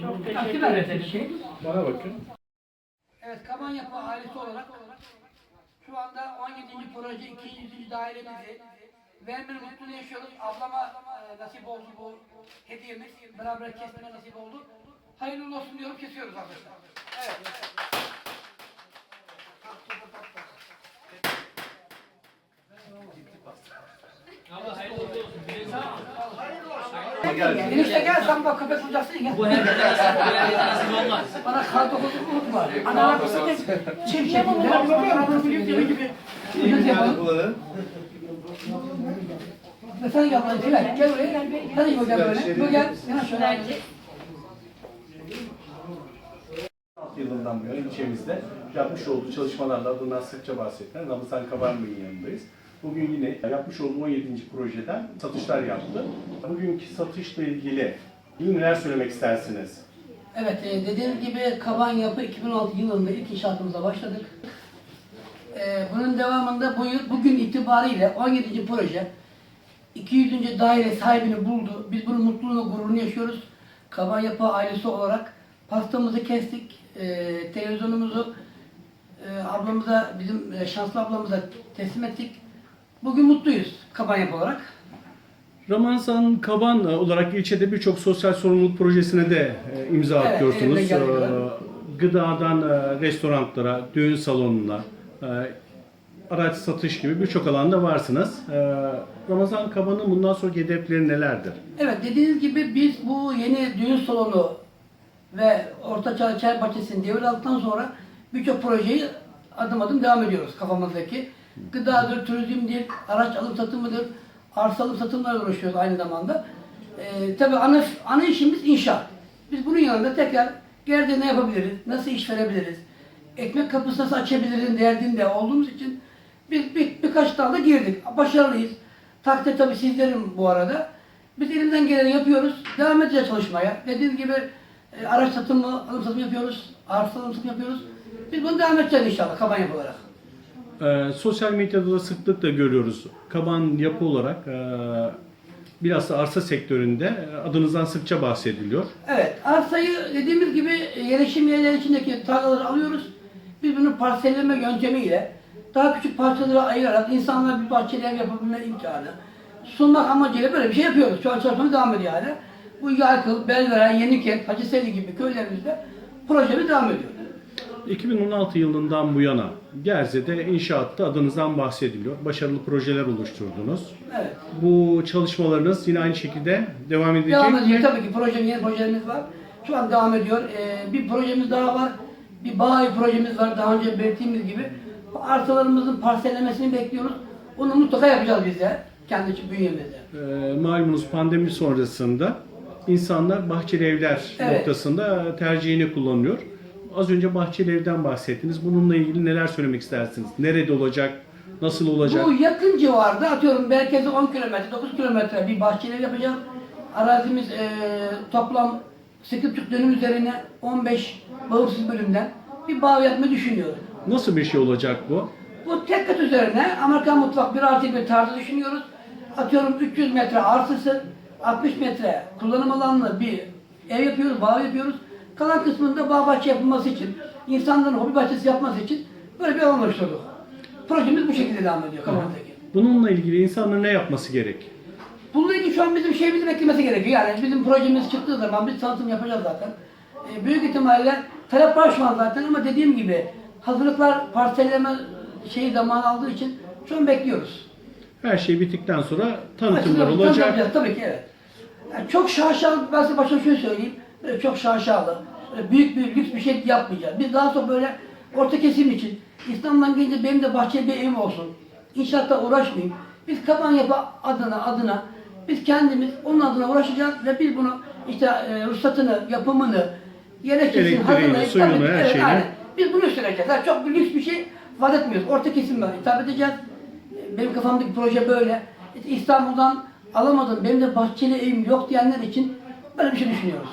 Çok teşekkür ederiz ederim. şey. Bana bakın. Evet, Kaban Yapı ailesi olarak şu anda 17. proje 200. dairemizi vermenin mutluluğunu yaşıyoruz. Ablama e, nasip oldu bu hediyemiz. Beraber kesmene nasip oldu. Hayırlı olsun diyorum, kesiyoruz arkadaşlar. Evet. Enişte gel sen bak köpek bulacaksın gel. Bu herkese nasip olmaz. Bana kar dokuzu unutma. Ana arkası da çift şekilde. Bana biliyor gibi gibi. Ucuz yapalım. Sen gel buraya. Gel, gel buraya. Hadi İbo gel böyle. İbo gel. Yana şöyle. yılından bu yana ilçemizde yapmış olduğu çalışmalarla bundan sıkça bahsedilen Ramazan Kabarmay'ın yanındayız. Bugün yine yapmış olduğu 17. projeden satışlar yaptı. Bugünkü satışla ilgili neler söylemek istersiniz? Evet, e, dediğim gibi Kaban Yapı 2016 yılında ilk inşaatımıza başladık. E, bunun devamında bu yıl, bugün itibariyle 17. proje 200. daire sahibini buldu. Biz bunun mutluluğunu, gururunu yaşıyoruz. Kaban Yapı ailesi olarak pastamızı kestik. E, televizyonumuzu ablamıza, bizim şanslı ablamıza teslim ettik. Bugün mutluyuz Kaban Yapı olarak. Ramazan Kaban olarak ilçede birçok sosyal sorumluluk projesine de e, imza Evet, atıyorsunuz. elimden geldiği kadar. Ee, Gıdadan e, restoranlara, düğün salonuna, e, araç satış gibi birçok alanda varsınız. Ee, Ramazan Kaban'ın bundan sonraki hedefleri nelerdir? Evet dediğiniz gibi biz bu yeni düğün salonu ve Orta Çay Bahçesi'ni devraldıktan sonra birçok projeyi adım adım devam ediyoruz kafamızdaki. Gıdadır, turizmdir, araç alım satımıdır, arsa alım satımlarla uğraşıyoruz aynı zamanda. Ee, tabii ana, ana işimiz inşaat. Biz bunun yanında tekrar geride ne yapabiliriz, nasıl iş verebiliriz, ekmek kapısı nasıl açabiliriz derdinde olduğumuz için biz bir, birkaç dalda girdik. Başarılıyız. Takdir tabii sizlerin bu arada. Biz elimizden geleni yapıyoruz. Devam edeceğiz çalışmaya. Dediğim gibi e, araç satımı, alım satımı yapıyoruz. Arsa alım satımı yapıyoruz. Biz bunu devam edeceğiz inşallah kaban yapı olarak. Ee, sosyal medyada da sıklıkla görüyoruz. Kaban yapı olarak e, biraz da arsa sektöründe e, adınızdan sıkça bahsediliyor. Evet, arsayı dediğimiz gibi e, yerleşim yerleri içindeki tarlaları alıyoruz. Biz bunu parselleme yöntemiyle daha küçük parçalara ayırarak insanlara bir bahçeli ev yapabilme imkanı sunmak amacıyla böyle bir şey yapıyoruz. Şu an çalışmamız devam ediyor yani. Bu Yaykıl, Belveren, Yenikent, Hacıseli gibi köylerimizde projemiz devam ediyor. 2016 yılından bu yana Gerze'de inşaatta adınızdan bahsediliyor. Başarılı projeler oluşturdunuz. Evet. Bu çalışmalarınız yine aynı şekilde devam edecek Devam ediyor. Tabii ki projem, yeni projelerimiz var. Şu an devam ediyor. Ee, bir projemiz daha var. Bir bağ projemiz var. Daha önce belirttiğimiz gibi. Arsalarımızın parsellemesini bekliyoruz. Onu mutlaka yapacağız biz de. Kendi bünyemizde. Ee, malumunuz pandemi sonrasında insanlar bahçeli evler Evet. noktasında tercihini kullanıyor. Az önce bahçeli evden bahsettiniz. Bununla ilgili neler söylemek istersiniz? Nerede olacak? Nasıl olacak? Bu yakın civarda atıyorum merkeze 10 kilometre, 9 kilometre bir bahçeli ev yapacağız. Arazimiz eee, toplam 8,5 dönüm üzerine 15 bağımsız bölümden bir bağ yapmayı düşünüyoruz. Nasıl bir şey olacak bu? Bu tek kat üzerine Amerikan mutfak bir artı bir tarzı düşünüyoruz. Atıyorum 300 metre arsası, 60 metre kullanım alanlı bir ev yapıyoruz, bağ yapıyoruz. Kalan kısmında bağ bahçe yapılması için, insanların hobi bahçesi yapması için böyle bir alan oluşturduk. Projemiz bu şekilde devam ediyor Kaman'daki. Bununla ilgili insanların ne yapması gerek? Bununla ilgili şu an bizim şeyimizi beklemesi gerekiyor. Yani bizim projemiz çıktığı zaman biz tanıtım yapacağız zaten. Ee, büyük ihtimalle talep var şu an zaten ama dediğim gibi hazırlıklar parselleme şeyi zaman aldığı için şu an bekliyoruz. Her şey bittikten sonra tanıtımlar olacak. Tabii ki evet. Yani çok şaşalı, ben size başta şöyle söyleyeyim. Böyle çok şaşalı, büyük bir lüks bir şey yapmayacağız. Biz daha çok böyle orta kesim için, İstanbul'dan gelince benim de bahçeli bir evim olsun. İnşaatta uğraşmayayım. Biz kaban yapı adına adına biz kendimiz onun adına uğraşacağız ve biz bunu işte e, ruhsatını, yapımını, gerekçesini hazırlayıp suyunu, tabii her evet, şeyini. aynen. Biz bunu süreceğiz. Yani çok lüks bir şey vaat etmiyoruz. Orta kesimle hitap edeceğiz. Benim kafamdaki proje böyle. İşte İstanbul'dan alamadım, benim de bahçeli evim yok diyenler için böyle bir şey düşünüyoruz.